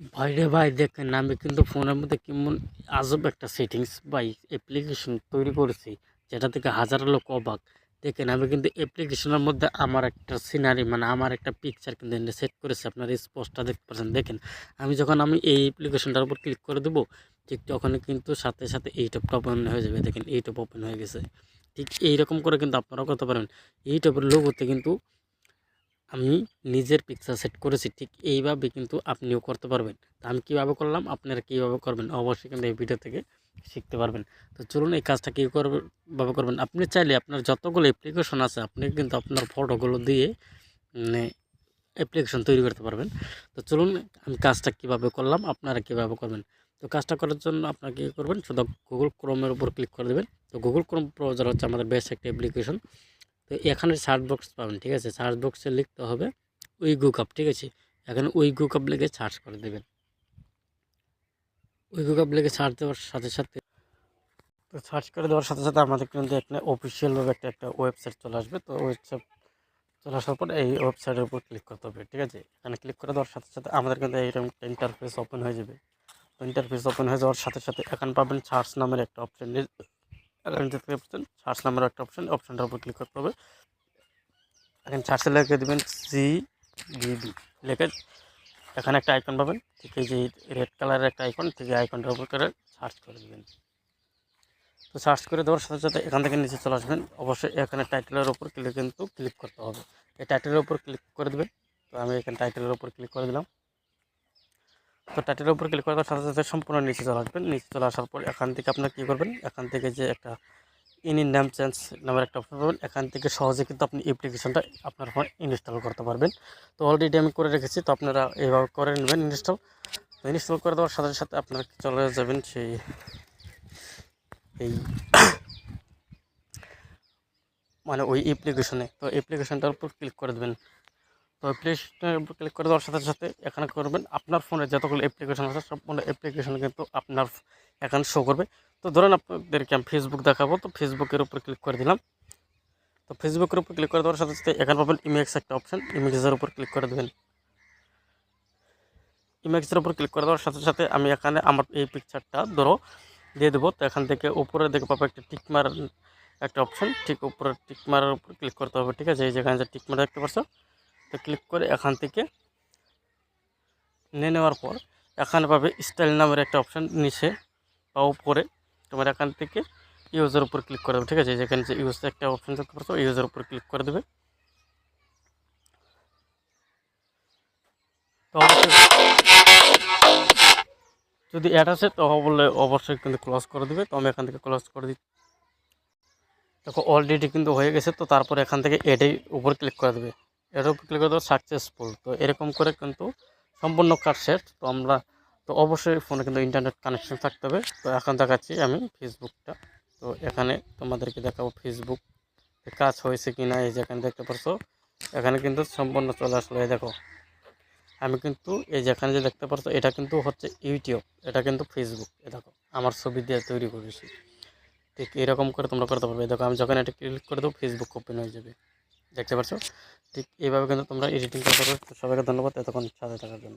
ভাই রে ভাই দেখেন, আমি কিন্তু ফোনের মধ্যে কেমন আজব একটা সেটিংস বাই অ্যাপ্লিকেশন তৈরি করেছি, যেটা থেকে হাজার লোক অবাক। দেখেন, আমি কিন্তু অ্যাপ্লিকেশনের মধ্যে আমার একটা সিনারি মানে আমার একটা পিকচার কিন্তু সেট করেছি, আপনার স্পষ্টটা দেখতে পাচ্ছেন। দেখেন, আমি যখন আমি এই অ্যাপ্লিকেশনটার উপর ক্লিক করে দেবো, ঠিক তখনই কিন্তু সাথে সাথে ইউটিউবটা ওপেন হয়ে যাবে। দেখেন ইউটিউব ওপেন হয়ে গেছে। ঠিক এইরকম করে কিন্তু আপনারাও করতে পারেন ইউটিউবের লোগোতে কিন্তু আমি নিজের পিকচার সেট করেছি, ঠিক এইভাবে কিন্তু আপনিও করতে পারবেন। তা আমি কীভাবে করলাম? আপনারা কীভাবে করবেন? অবশ্যই কিন্তু এই ভিডিও থেকে শিখতে পারবেন। তো চলুন এই কাজটা কী করবে করবেন? আপনি চাইলে আপনার যতগুলো অ্যাপ্লিকেশন আছে, আপনি কিন্তু আপনার ফটোগুলো দিয়ে মানে অ্যাপ্লিকেশন তৈরি করতে পারবেন। তো চলুন আমি কাজটা কীভাবে করলাম, আপনারা কীভাবে করবেন? তো কাজটা করার জন্য আপনারা কী করবেন? শুধু গুগল ক্রোমের উপর ক্লিক করে দেবেন। তো গুগল ক্রোম ব্রাউজার হচ্ছে আমাদের বেস্ট একটা অ্যাপ্লিকেশন তো এখানে সার্চ বক্স পাবেন, ঠিক আছে? সার্চ বক্সে লিখতে হবে উই গুকাপ ঠিক আছে? এখানে উই গুকাপ লিখে সার্চ করে দেবেন। উই গুকাপ লিখে সার্চ দেওয়ার সাথে সাথে তো সার্চ করে দেওয়ার সাথে সাথে আমাদের কিন্তু এখানে অফিসিয়ালভাবে একটা একটা ওয়েবসাইট চলে আসবে। তো ওয়েবসাইট চলে আসার পর এই ওয়েবসাইটের উপর ক্লিক করতে হবে, ঠিক আছে? এখানে ক্লিক করে দেওয়ার সাথে সাথে আমাদের কিন্তু এইরকম ইন্টারফেস ওপেন হয়ে যাবে। ইন্টারফেস ওপেন হয়ে যাওয়ার সাথে সাথে এখানে পাবেন সার্চ নামের একটা অপশন এখানে দেখতে সার্চ নামের একটা অপশন অপশনটার উপর ক্লিক করতে হবে। এখানে সার্চে লিখে দেবেন সি বিবি লিখে এখানে একটা আইকন পাবেন, ঠিক এই যে রেড কালারের একটা আইকন ঠিক এই আইকনটার উপর করে সার্চ করে দেবেন। তো সার্চ করে দেওয়ার সাথে সাথে এখান থেকে নিচে চলে আসবেন, অবশ্যই এখানে টাইটেলের উপর ক্লিক কিন্তু ক্লিক করতে হবে। এই টাইটেলের উপর ক্লিক করে দেবেন, তো আমি এখানে টাইটেলের উপর ক্লিক করে দিলাম। তো টাইটেলের উপর ক্লিক করার সাথে সাথে সম্পূর্ণ নিচে চলে আসবেন। নিচে চলে আসার পর এখান থেকে আপনার কী করবেন? এখান থেকে যে একটা ইন নাম চেঞ্জ নামের একটা অপশন পাবেন। এখান থেকে সহজে কিন্তু আপনি অ্যাপ্লিকেশনটা আপনার ফোনে ইনস্টল করতে পারবেন। তো অলরেডি আমি করে রেখেছি, তো আপনারা এইভাবে করে নেবেন ইনস্টল তো ইনস্টল করে দেওয়ার সাথে সাথে আপনারা চলে যাবেন? সেই, এই মানে ওই অ্যাপ্লিকেশনে তো অ্যাপ্লিকেশনটার উপর ক্লিক করে দেবেন। তো উপর ক্লিক করে দেওয়ার সাথে সাথে এখানে করবেন। আপনার ফোনে যতগুলো অ্যাপ্লিকেশন আছে সবগুলো অ্যাপ্লিকেশন কিন্তু আপনার এখানে শো করবে। তো ধরেন আপনাদেরকে আমি ফেসবুক দেখাবো। তো ফেসবুকের উপর ক্লিক করে দিলাম। তো ফেসবুকের উপর ক্লিক করে দেওয়ার সাথে সাথে এখানে পাবেন ইমেক্স একটা অপশান ইমেক্সের উপর ক্লিক করে দেবেন। ইমেক্সের উপর ক্লিক করে দেওয়ার সাথে সাথে আমি এখানে আমার এই পিকচারটা ধরো দিয়ে দেবো। তো এখান থেকে উপরে দেখে পাবো একটা টিকমার একটা অপশান ঠিক উপরে টিকমারের উপর ক্লিক করতে হবে। ঠিক আছে? এই যেখানে যে টিকমার দেখতে পাচ্ছ তো ক্লিক করে এখান থেকে নিয়ে নেওয়ার পর এখানে পাবে স্টাইল নামের একটা অপশান নিচে বা উপরে তোমার এখান থেকে ইউজের উপর ক্লিক করে দেবে, ঠিক আছে? যেখানে যে ইউজ একটা অপশান দেখতে পাচ্ছ ইউজের উপর ক্লিক করে দেবে। যদি অ্যাড আছে তো বললে অবশ্যই কিন্তু ক্লোজ করে দেবে। তো আমি এখান থেকে ক্লোজ করে দিই দেখো অলরেডি কিন্তু হয়ে গেছে, তো তারপর এখান থেকে এডেই উপর ক্লিক করে দেবে। এর উপর ক্লিক করে দেবো সাকসেসফুল তো এরকম করে কিন্তু সম্পূর্ণ কাজ শেষ। তো আমরা, তো অবশ্যই ফোনে কিন্তু ইন্টারনেট কানেকশন থাকতে হবে। তো এখন দেখাচ্ছি আমি ফেসবুকটা তো এখানে তোমাদেরকে দেখাবো ফেসবুক কাজ হয়েছে কি না এই যেখানে দেখতে পারছ? এখানে কিন্তু সম্পূর্ণ চলে আসলো। এই দেখো, আমি কিন্তু এই যেখানে যে দেখতে পারছ, এটা কিন্তু হচ্ছে ইউটিউব এটা কিন্তু ফেসবুক এ দেখো, আমার ছবি দিয়ে তৈরি করেছি। ঠিক এরকম করে তোমরা করতে পারবে। দেখো, আমি যখন এটা ক্লিক করে দেবো ফেসবুক ওপেন হয়ে যাবে। দেখতে পাচ্ছ ঠিক এইভাবে কিন্তু তোমরা এডিটিং করতে পারো। সবাইকে ধন্যবাদ। এতক্ষণ সাথে থাকার জন্য।